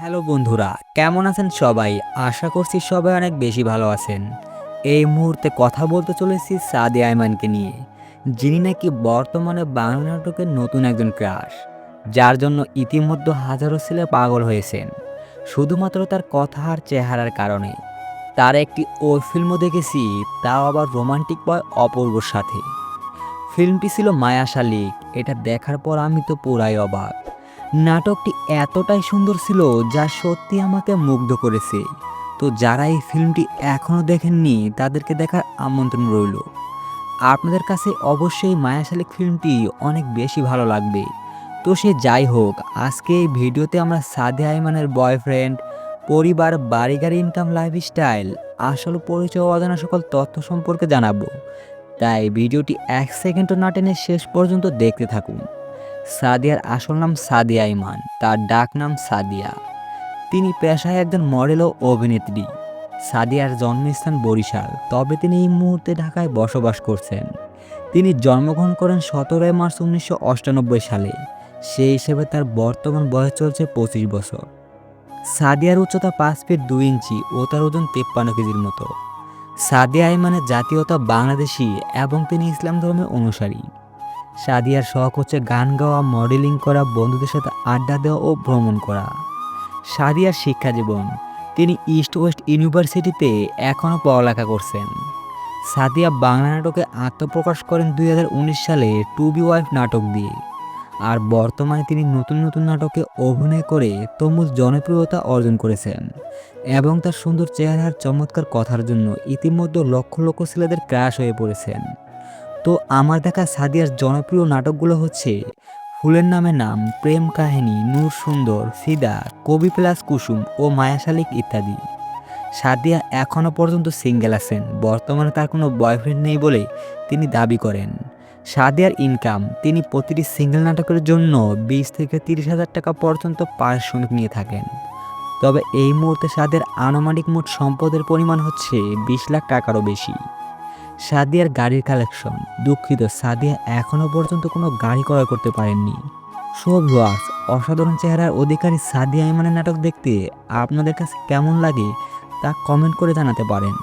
Hello বন্ধুরা, কেমন আছেন সবাই? আশা করছি সবাই অনেক বেশি ভালো আছেন। এই মুহূর্তে কথা বলতে চলেছি সাদি আইমানকে নিয়ে, যিনি নাকি বর্তমানে বাংলা নাটকের নতুন একজন ক্রাশ, যার জন্য ইতিমধ্যে হাজারো ছেলে পাগল হয়েছেন। শুধুমাত্র তার কথা আর চেহারার কারণে। তার একটি ও ফিল্মও দেখেছি, তাও আবার রোমান্টিক বয় অপূর্বর সাথে। ফিল্মটি ছিল মায়া শালিক, এটা দেখার পর আমি তো পুরাই অবাক। নাটকটি এতটাই সুন্দর ছিল যা সত্যি আমাকে মুগ্ধ করেছে। তো যারা এই ফিল্মটি এখনও দেখেননি, তাদেরকে দেখার আমন্ত্রণ রইল। আপনাদের কাছে অবশ্যই মায়াশালিক ফিল্মটি অনেক বেশি ভালো লাগবে। তো সে যাই হোক, আজকে এই ভিডিওতে আমরা সাদে আইমানের বয়ফ্রেন্ড, পরিবার বাড়ি গাড়ি ইনকাম লাইফস্টাইল আসল পরিচয় অজানা সকল তথ্য সম্পর্কে জানাব। তাই ভিডিওটি এক সেকেন্ডও না টেনে শেষ পর্যন্ত দেখতে থাকুন। সাদিয়ার আসল নাম সাদিয়া ইমান তার ডাক নাম সাদিয়া। তিনি পেশায় একজন মডেল ও অভিনেত্রী। সাদিয়ার জন্মস্থান বরিশাল, তবে তিনি এই মুহূর্তে ঢাকায় বসবাস করছেন। তিনি জন্মগ্রহণ করেন সতেরোই মার্চ উনিশশো সালে। সেই হিসেবে তার বর্তমান বয়স চলছে পঁচিশ বছর। সাদিয়ার উচ্চতা পাঁচ ফিট দুই ইঞ্চি ও তার ওজন তেপ্পান্ন কেজির মতো। সাদিয়া ইমানের জাতীয়তা বাংলাদেশি এবং তিনি ইসলাম ধর্মের অনুসারী। সাদিয়ার শখ হচ্ছে গান গাওয়া মডেলিং করা, বন্ধুদের সাথে আড্ডা দেওয়া ও ভ্রমণ করা। সাদিয়ার শিক্ষা জীবন, তিনি ইস্ট ওয়েস্ট ইউনিভার্সিটিতে এখনও পড়ালেখা করছেন। সাদিয়া বাংলা নাটকে আত্মপ্রকাশ করেন দুই হাজার উনিশ সালে টু বি ওয়াইফ নাটক দিয়ে। আর বর্তমানে তিনি নতুন নতুন নাটকে অভিনয় করে তমুল জনপ্রিয়তা অর্জন করেছেন এবং তার সুন্দর চেহারার চমৎকার কথার জন্য ইতিমধ্যে লক্ষ লক্ষ ছেলেদের ক্রাশ হয়ে পড়েছেন। তো আমার দেখা সাদিয়ার জনপ্রিয় নাটকগুলো হচ্ছে ফুলের নামে নাম, প্রেম কাহিনী, নূর সুন্দর, ফিদা, কবি প্লাস কুসুম ও মায়াশালিক ইত্যাদি। সাদিয়া এখনও পর্যন্ত সিঙ্গেল আছেন, বর্তমানে তার কোনো বয়ফ্রেন্ড নেই বলে তিনি দাবি করেন। সাদিয়ার ইনকাম তিনি প্রতিটি সিঙ্গেল নাটকের জন্য বিশ থেকে তিরিশ হাজার টাকা পর্যন্ত পারিশ্রমিক নিয়ে থাকেন। তবে এই মুহূর্তে সাদিয়ার আনুমানিক মোট সম্পদের পরিমাণ হচ্ছে বিশ লাখ টাকারও বেশি। সাদিয়ার গাড়ির কালেকশন দুঃখিত, সাদিয়া এখনও পর্যন্ত কোনো গাড়ি ক্রয় করতে পারেননি। সব ভিউয়ার্স অসাধারণ চেহারার অধিকারী সাদিয়া ইমানের নাটক দেখতে আপনাদের কাছে কেমন লাগে তা কমেন্ট করে জানাতে পারেন।